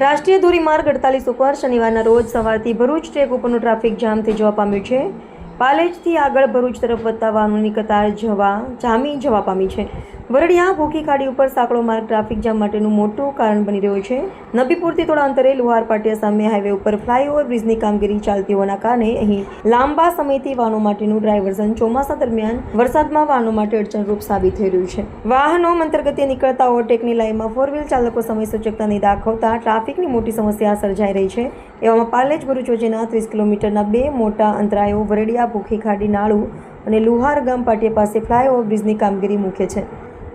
રાષ્ટ્રીય ધોરીમાર્ગ અડતાલીસ ઉપર શનિવારના રોજ સવારથી ભરૂચ ટ્રેક ઉપરનું ટ્રાફિક જામથી જોવા પામ્યું છે. પાલેજથી આગળ ભરૂચ તરફ વધતા વાહનોની કતાર જવા જામી જવા પામી છે. વરડિયા ભૂખી ખાડી ઉપર સાંકડો માર્ગ ટ્રાફિક જામ માટેનું મોટું કારણ બની રહ્યું છે. નબીપુરથી થોડા અંતરે લુહાર પાટિયા સામે હાઈવે ઉપર ફ્લાયઓવર બ્રિજની કામગીરી ચાલતી હોવાના કારણે અહીં લાંબા સમયથી વાહનો માટેનું ડ્રાઇવર્ઝન ચોમાસા દરમિયાન વરસાદમાં વાહનો માટે અડચણરૂપ સાબિત થઈ રહ્યું છે. વાહનો મંતરગતિએ નીકળતા ઓવરટેકની લાઇનમાં ફોર વ્હીલ ચાલકો સમય સૂચકતા નહીં દાખવતા ટ્રાફિકની મોટી સમસ્યા સર્જાઈ રહી છે. એવામાં પાલેજ ભરૂચ વચ્ચેના ત્રીસ કિલોમીટરના બે મોટા અંતરાયો વરડિયા ભૂખી ખાડી નાળું અને લુહાર ગામ પાટિયા પાસે ફ્લાયઓવર બ્રિજની કામગીરી મુખ્ય છે.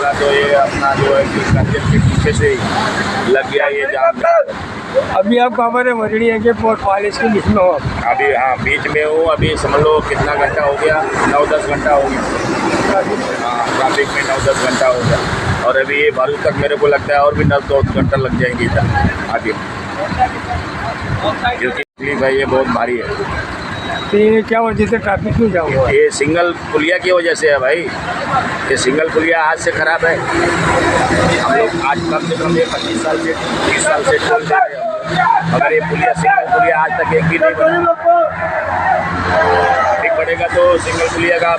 से तो ये अपना जो है कि कंजर के पीछे से ही लग गया ये जाम। अभी आप कहाँ पर है है कि पोर्ट कॉलेज के बीच में हो अभी हाँ बीच में हूँ। अभी समझ लो कितना घंटा हो गया? नौ दस घंटा हो गया। हाँ ट्रैफ़िक में नौ दस घंटा हो गया। और अभी ये भरूच तक मेरे को लगता है और भी नौ दो घंटा लग जाएँगे इधर आगे। क्योंकि तकलीफ़ है ये बहुत भारी है। तो ये क्या वजह से ट्रैफ़िक क्यों जाम हुआ? ये सिंगल पुलिया की वजह से है भाई। ये सिंगल पुलिया आज से खराब है। हम लोग आज कम से कम ये पच्चीस साल से, तीस साल से चल रहे हैं अगर ये पुलिया, सिंगल पुलिया आज तक एक भी नहीं बना एक बढ़ेगा तो सिंगल पुलिया का